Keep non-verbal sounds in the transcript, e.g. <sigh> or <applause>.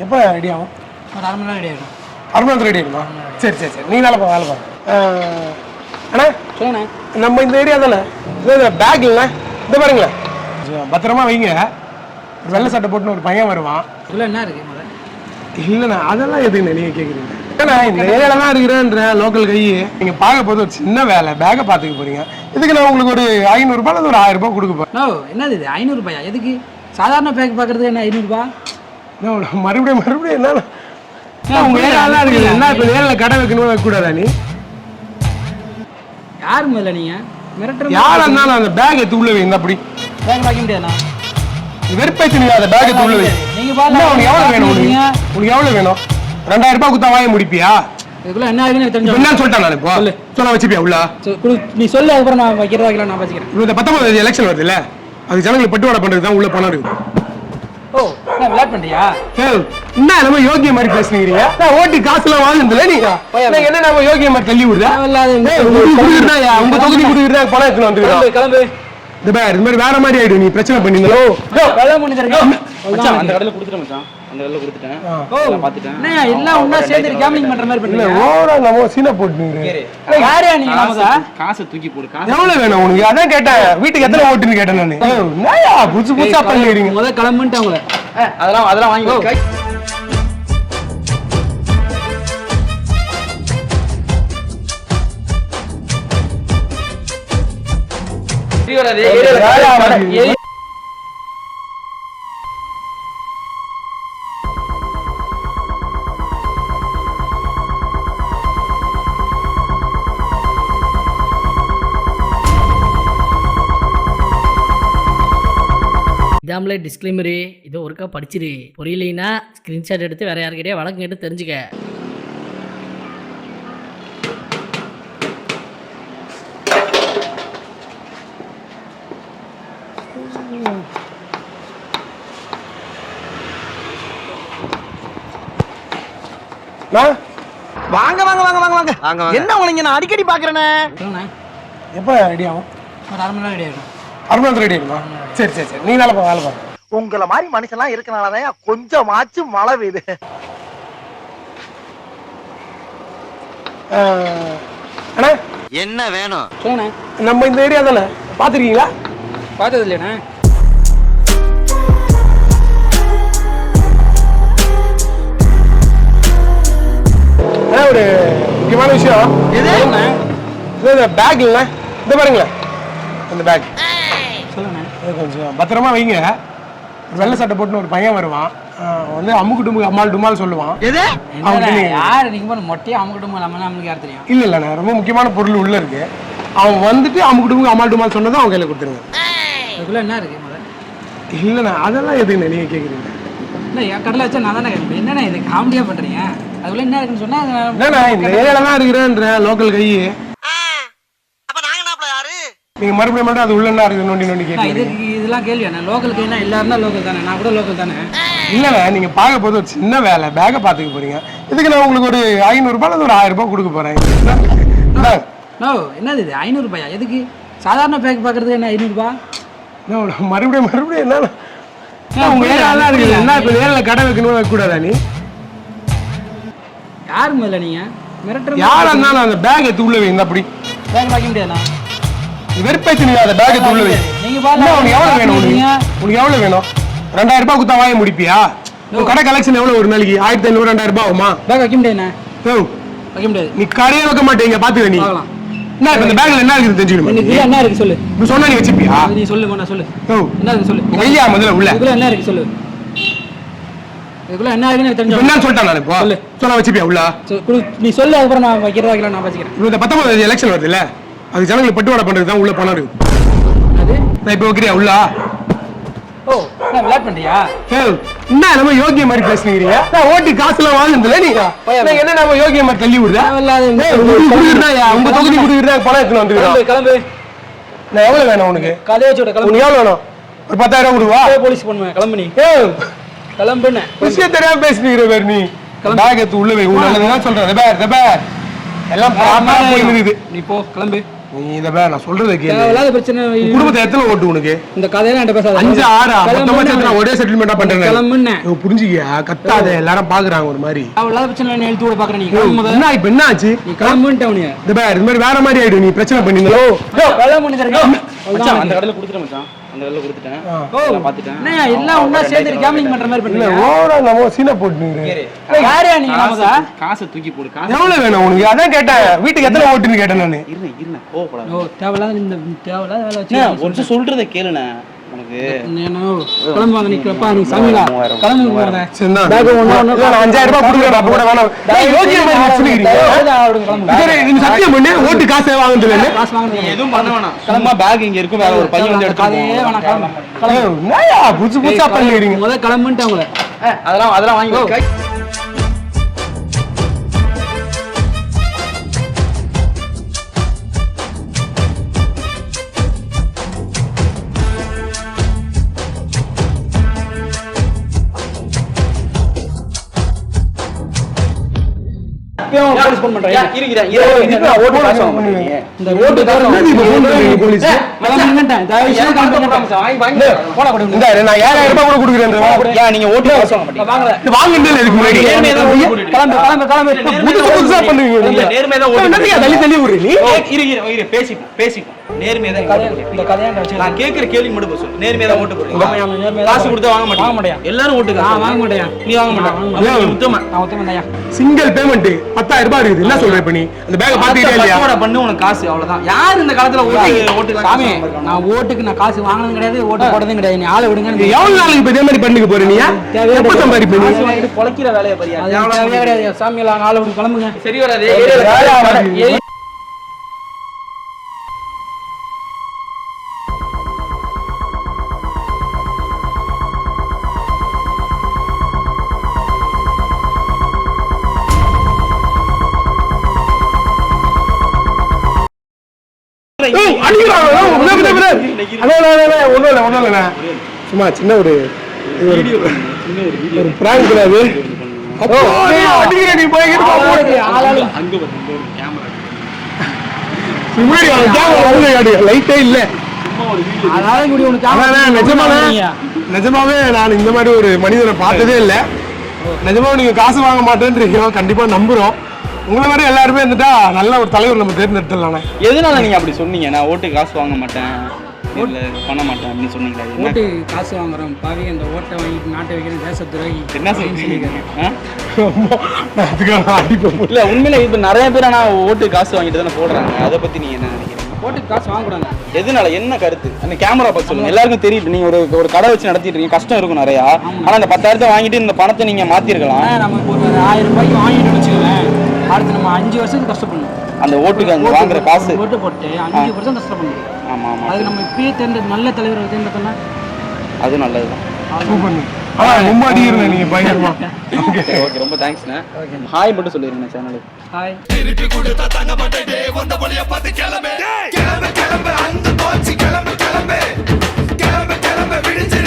எப்போ ரெடி ஆகும்? ஒரு அரை மணி நேரம் ரெடி ஆகிடும் அரை மணி ரெடி ஆகுமா சரி சரி சரி. நீ வேலை பா வேலை அஹ், அண்ணா சொல்லுண்ணே. நம்ம இந்த ஏரியா தானே? இது பேக் இல்லைண்ணா? இந்த பாருங்களேன். பத்திரமா வைங்க. ஒரு வெள்ளை சட்டை போட்டுன்னு ஒரு பையன் வருவான். இதில் என்ன முதல்ல? இல்லைண்ணா அதெல்லாம் எதுக்குண்ணே நீங்கள் கேட்குறீங்க ஏன்னா இந்த ஏரியால தான் இருக்கிறேன்ற லோக்கல் கை நீங்கள் பார்க்க போது ஒரு சின்ன வேலை. பேக்கை பார்த்துக்க போறீங்க. இதுக்கு நான் உங்களுக்கு ஒரு ஐநூறுரூபா அல்லது ஒரு ஆயிரம் ரூபாய் கொடுக்க போறேன். நோ என்னது இது? ஐநூறுபாயா எதுக்கு? சாதாரண பேக் பார்க்குறதுக்கு என்ன உனக்கு மறுபடியும் மறுபடியும் என்ன உங்க தான் இருக்குது என்ன இப்போ ஏரியால கடை வைக்கணும் வைக்கக்கூடாதா நீ? யார் முதல்ல நீங்கள் மிரட்டுற யாரா இருந்தாலும் அந்த பேக் எடுத்து உள்ள வை இந்த அப்படி பேக் வைக்க முடியாதுண்ணா வெறுப்பாச்சு நீ அந்த பேக் எடுத்து உள்ள வை. நீங்கள் என்ன உனக்கு எவ்வளவு வேணும் உனக்கு பாருங்க. உனக்கு? எவ்வளவு வேணும்? ரெண்டாயிரம் ரூபாய் கொடுத்தா வாங்க முடிப்பியா? இதுக்குள்ள என்ன ஆகுதுன்னு தெரிஞ்சு என்ன சொல்லிட்டேன் நான் இப்போ சொல்லு. வச்சுப்பியா உள்ள? நீ சொல்லு அதுக்கப்புறம் நான் வைக்கிறதா வைக்கலாம் நான் வச்சுக்கிறேன் இந்த பத்தொன்பது எலெக்ஷன் வருது இல்ல அது ஜனங்களுக்கு பட்டுவாடை பண்றது தான் உள்ள பணம் இருக்கு. ஓ என்ன விளையாட் நம்ம யோகிய மாதிரி பேசுனீங்க நான் ஓட்டு வாங்குனதுல நீங்க நான் என்ன நம்ம யோகிய மாதிரி தள்ளி யா, உங்க தொகுதி கொடுக்குறதா பணம் எடுத்துன்னு வந்துருக்கோம் கிளம்பு இந்த மாதிரி வேற மாதிரி ஆயிடும். நீ பிரச்சனை பண்ணிங்களோ வேலை பண்ணி தரேன் மச்சான் அந்த கடையில கொடுத்துட்டேன் மச்சான். அந்த கடையில கொடுத்துட்டேன். நான் பார்த்துட்டேன். என்ன எல்லாம் ஒண்ணா சேர்ந்து கேம்லிங் பண்ற மாதிரி இல்ல பண்ணுங்க ஓவரா நம்ம சீனை போட்டுங்க யாரையா நீங்க நமதா காசை தூக்கி போடு காசு எவ்வளவு வேணும் உனக்கு? அதான் கேட்டேன். வீட்டுக்கு எத்தனை ஓட்டுன்னு கேட்டேன் நானு? புதுசு புதுசா பண்ணிடுறீங்க முத கிளம்புன்ட்டு அவங்கள அதெல்லாம் அதெல்லாம் வாங்கி. இதாமலே டிஸ்க்ளைமரு இதோ ஒருக்கா படிச்சிரு. புரியலைன்னா ஸ்க்ரீன்ஷாட் எடுத்து வேற யாருக்கிட்டே வழக்கம் கேட்டு தெரிஞ்சுக்க. நான் வாங்க வாங்க வாங்க வாங்க வாங்க. என்ன உனக்கு நான் அடிக்கடி பாக்குறேனே சொல்லுண்ணே எப்போ ரெடி ஆகும்? ஒரு அரை மணி நேரம் ரெடி ஆகிடும் அரை மணி நேரத்தில் ரெடி சரி சரி சரி. நீ வேலை பா வேலை பாரு உங்களை மாதிரி மனுஷன்லாம் இருக்கனாலதான் கொஞ்சமாச்சும் மழை பெய்யுது. அண்ணா. என்ன வேணும்? சொல்லுண்ணே. நம்ம இந்த ஏரியா தானே? பார்த்துருக்கீங்களா? பார்த்தது இல்லையாண்ணே அண்ணா ஒரு முக்கியமான விஷயம். இது? இந்த பேக் இல்லைண்ணா. இந்த பாருங்களேன். இந்த பேக் சொல்லுண்ணே. இது கொஞ்சம் பத்திரமா வைங்க. ஒரு வெள்ளை சட்டை போட்டுன்னு ஒரு பையன் வருவான். வந்து அம்முக்கு டுமுக்கு அம்மாள் டுமால் சொல்லுவான். நீங்க- யாரு நீங்க போன மொட்டையா அமுக்கட்டும் நம்ம நம்மளுக்கு யார் தெரியும்? இல்ல இல்லண்ணா ரொம்ப முக்கியமான பொருள் உள்ள இருக்கு. அவன் வந்துட்டு அம்முக்கு டுமுக்கு அம்மாள் டுமால் சொன்னதை அவன் கையில கொடுத்துருங்க. அதுக்குள்ள என்ன இருக்கு இல்லைண்ணா அதெல்லாம் எதுக்குண்ணா நீங்க கேக்குறீங்க? இல்லை என் கடலை வச்சா நான் தானே என்னண்ணே இது காமெடியாக பண்ணுறீங்க அதுக்குள்ள என்ன இருக்குன்னு சொன்னா அது நான் இந்த ஏரியால தான் இருக்கிறேன்ற லோக்கல் கை அப்ப நாங்க என்ன யாரு நீங்க மறுபடியும் மட்டும் அது உள்ள என்ன இருக்கு நோண்டி நோண்டி கேட்குறீங்க இதெல்லாம் கேள்வி என்ன? லோக்கலுக்கு என்ன எல்லாரும் லோக்கல் தானே? நான் கூட லோக்கல் தானே? இல்லண்ணா நீங்க பார்க்க போது ஒரு சின்ன வேலை. பேக்கை பார்த்துக்க போறீங்க. இதுக்கு நான் உங்களுக்கு ஒரு ஐநூறுரூபா அல்லது ஒரு ஆயிரம் ரூபாய் கொடுக்க போறேன். இந்தாங்க. நோ என்னது இது? ஐநூறுபாயா? எதுக்கு? சாதாரண பேக் பார்க்குறதுக்கு என்ன ஐநூறுபா? மறுபடியும் மறுபடியும் என்ன உங்க ஏரியால தான் இருக்குது. என்ன இப்போ ஏரியால கடை வைக்கணும் வைக்கக்கூடாதா நீ? யார் முதல்ல நீங்கள் மிரட்டுற யாரா இருந்தாலும் அந்த பேக் எடுத்து உள்ள வை இந்த அப்படி. பேக் வைக்க முடியாதுண்ணா வெறுப்பாச்சு நீ அந்த பேக் உள்ள வை. நீங்க என்ன உனக்கு எவ்வளவு வேணும்? உனக்கு பாருங்க எவ்வளவு வேணும்? ரெண்டாயிரம் ரூபாய் கொடுத்தா வாங்க முடிப்பியா? உன் கடை கலெக்ஷன் எவ்வளவு ஒரு நாளைக்கு? ஆயிரத்தி ஐநூறு ரெண்டாயிரம் ரூபாய் ஆகுமா? பேக் வைக்க முடியாதுண்ணா. யோ, வைக்க முடியாது. நீ கடையே வைக்க மாட்டீங்க பாத்துக்க நீ. என்ன இப்ப இந்த பேக்ல என்ன இருக்குது தெரிஞ்சுக்கணுமா இன்னைக்கு என்ன இருக்கு சொல்லு? இப்ப சொன்னா நீ வச்சுப்பியா நீ சொல்லு நான் சொல்லு. என்ன இருக்கு சொல்லு? நீ வையா முதல்ல உள்ள. இதுக்குள்ள என்ன இருக்கு சொல்லு? இதுக்குள்ள என்ன இருக்குன்னு தெரிஞ்சு என்னன்னு சொல்லிட்டேன் நான் இப்போ சொல்லு. சொன்னா வச்சுப்பியா உள்ள? நீ சொல்லு அதுக்கப்புறம் நான் வைக்கிறதா நான் வச்சுக்கிறேன் இந்த பத்தொன்பது எலெக்ஷன் வருது இல்ல அது ஜனங்களுக்கு பட்டுவாடை பண்றது? தான் உள்ள பணம் இருக்கு அது? நான் இப்ப வைக்கிறியா? உள்ள? ஓ என்ன விளையாட் பண்றியா? ஏய், என்ன நம்ம யோகிய மாதிரி பேசுனீங்க நான் ஓட்டு காசுலாம் வாங்குனதுல நீங்க நான் என்ன நம்ம யோகிய மாதிரி தள்ளி கொடுக்குறதா, உங்க தொகுதி கொடுக்குறதா பணம் எடுத்துன்னு கிளம்பு வந்துருக்கோம் கிளம்பு. நான் எவ்வளவு வேணும் உனக்கு? விட கிளம்பு. எவ்வளவு வேணும்? ஒரு பத்தாயிரம் கொடுவா? போலீஸ் பண்ணுவேன் கிளம்பு நீ. விஷயம் தெரியாம பேசுனீங்க பேர் நீ. பேக் எடுத்து உள்ள வை உள்ள. சொல்றேன் எல்லாம் போய் நீ போ கிளம்பு. நீ இதை பே நான் சொல்றதை கேளு. தேவையில்லாத பிரச்சனை. குடும்பத்தை எத்தனை ஓட்டு உனக்கு? இந்த கதையெல்லாம் என்கிட்ட பேசாத. அஞ்சு ஆறா மொத்தமா சேர்த்து நான் ஒரே செட்டில்மெண்டா பண்றேன் கிளம்புன்னு. இவன் புரிஞ்சுக்கியா? கத்தாத. எல்லாரும் பாக்குறாங்க ஒரு மாதிரி. தேவையில்லாத பிரச்சனை என்ன எழுத்து கூட நீ. என்ன இப்ப என்ன ஆச்சு? நீ கிளம்புன்ட்டு அவனிய இந்த இது மாதிரி வேற மாதிரி ஆயிடும். நீ பிரச்சனை பண்ணிங்களோ மச்சான் அந்த கடையில் கொடுத்துட்டேன் மச்சான். அந்த கடையில் கொடுத்துட்டேன். எல்லாம் ஒண்ணா சேர்ந்து கேமிங் பண்ற மாதிரி இல்ல பண்றீங்க ஓவரா நம்ம சீனை போட்டு யாரையா நீங்க காசை தூக்கி போடு காசு எவ்வளவு வேணும் உனக்கு? அதான் கேட்டேன். வீட்டுக்கு எத்தனை ஓட்டுன்னு கேட்டேன் நானு. கோவப்படாத. ஓ தேவையில்லாத இந்த தேவையில்லாத வேலை வச்சு சொல்றதை உனக்கு. என்ன கிளம்பு நிக்கிறப்பா நீ சாமிலா அஞ்சாயிரம் ரூபாய் கொடுக்குறேன் அப்ப கூட வேணாம். மாதிரி நீங்க சத்தியம் பண்ணு. ஓட்டு காசே வாங்குறது இல்ல காசு வாங்க எதுவும் பண்ண வேணாம். சும்மா பேக் இங்க இருக்கும் வேற ஒரு பையன் வந்து எடுத்து புதுசு புதுசா பண்ணிக்கிறீங்க. முதல்ல கிளம்புன்ட்டு அவங்கள அதெல்லாம் அதெல்லாம் வாங்கி பண்றேன். இருக்கிறேன். ஓட்டு காசு வாங்க மாட்டீங்க. இந்த ஓட்டு காசு போலீஸ் வாங்கி வாங்கி நான் ஏழாயிரம் ரூபாய் கூட கொடுக்குறேன் நீங்க ஓட்டு காசு வாங்க வாங்குறது இதுக்கு முன்னாடி. கிளம்பு கிளம்பு கிளம்பு. புதுசு புதுசா பண்ணுவீங்க இல்ல, நீங்க. நேர்மையா தான் தள்ளி தள்ளி இரு, தான் நான் கேக்குற கேள்வி மட்டும் சொல்லு. நேர்மையா தான் ஓட்டு காசு கொடுத்தா வாங்க வாங்க மாட்டீங்க. மாட்டியா? எல்லாரும் ஓட்டு வாங்க மாட்டேயா? நீ வாங்க மாட்டா. நான் வாங்க. சிங்கிள் பேமெண்ட் பத்தாயிரம் ரூபாய் இருக்குது. என்ன சொல்ற இப்ப நீ? அந்த பேக பாத்துக்கிட்டே இல்லையா? பண்ணு உனக்கு காசு அவ்வளவுதான். யார் இந்த காலத்துல ஓட்டு ஓட்டு சாமி நான் ஓட்டுக்கு நான் காசு வாங்கினதும் கிடையாது ஓட்டு போடுறதும் கிடையாது. நீ ஆளை விடுங்க இது எவ்வளவு நாளைக்கு இப்ப இதே மாதிரி பண்ணிக்க போற நீ தேவையே எப்ப சம்பாதிப்ப நீ? காசு வாங்கிட்டு பொழைக்கிற வேலையை பாரியா கிடையாது. சாமி எல்லாம் ஆளை விட்டு கிளம்புங்க. சரி வராது அவன் camera உள்ள காட்டு. light ஏ இல்ல. நிஜமாவே நான் இந்த மாதிரி ஒரு மனிதனை பார்த்ததே இல்ல. நிஜமா நீங்க காசு வாங்க மாட்டேன்றீங்க கண்டிப்பா நம்புறோம். உங்களை மாதிரி எல்லாருமே இருந்துட்டா நல்ல ஒரு தலைவர் நம்ம தேர்ந்தெடுத்துடலாண்ணே எதனால நீங்க அப்படி சொன்னீங்க? நான் ஓட்டு காசு வாங்க மாட்டேன். இல்ல பண்ண மாட்டேன் அப்படின்னு சொன்னீங்களா ஓட்டு காசு வாங்குறோம் பாவி அந்த ஓட்டை வாங்கிட்டு நாட்டை வைக்கிற தேச துரோகி என்ன அடிப்பேன் இல்ல உண்மையில இப்ப நிறைய பேர் ஆனா ஓட்டு காசு வாங்கிட்டு தானே போடுறாங்க. அதை பத்தி நீங்க என்ன நினைக்கிறீங்க? ஓட்டுக்கு காசு வாங்கக்கூடாது. எதனால? என்ன கருத்து? அந்த கேமரா பார்த்து சொல்லுங்க. எல்லாருக்கும் தெரியுது. நீங்க ஒரு ஒரு கடை வச்சு நடத்திட்டு இருக்கீங்க. கஷ்டம் இருக்கும் நிறையா. ஆனா அந்த பத்தாயிரத்தை வாங்கிட்டு இந்த பணத்தை நீங்க மாத்திருக்கலாம். நமக்கு ஒரு ஆயிரம் ரூபாய்க்கு வாங்கிட்டு வச்சுக்கோங்களேன். அடுத்து நம்ம அஞ்சு வருஷத்துக்கு கஷ்டப்படணும். அந்த ஓட்டுக்கு அங்கே வாங்குற காசு. ஓட்டு போட்டு அஞ்சு வருஷம் கஷ்டப்படணும். ஆமாம் ஆமாம் அதுக்கு நம்ம இப்பயே தேர்ந்த நல்ல தலைவர் தேர்ந்தோம்னா அது நல்லது தான் மும்மாடி இருங்க நீங்க ஓகே ஓகே <laughs> ரொம்ப தேங்க்ஸ்ண்ணே ஹாய் மட்டும் சொல்லிருங்க சேனலுக்கு ஹாய் திருப்பி கொடுத்த பார்த்து கிளம்பு. கிளம்பு கிளம்பு. கிளம்பு கிளம்பு. கிளம்பு கிளம்பு. விடுச்சு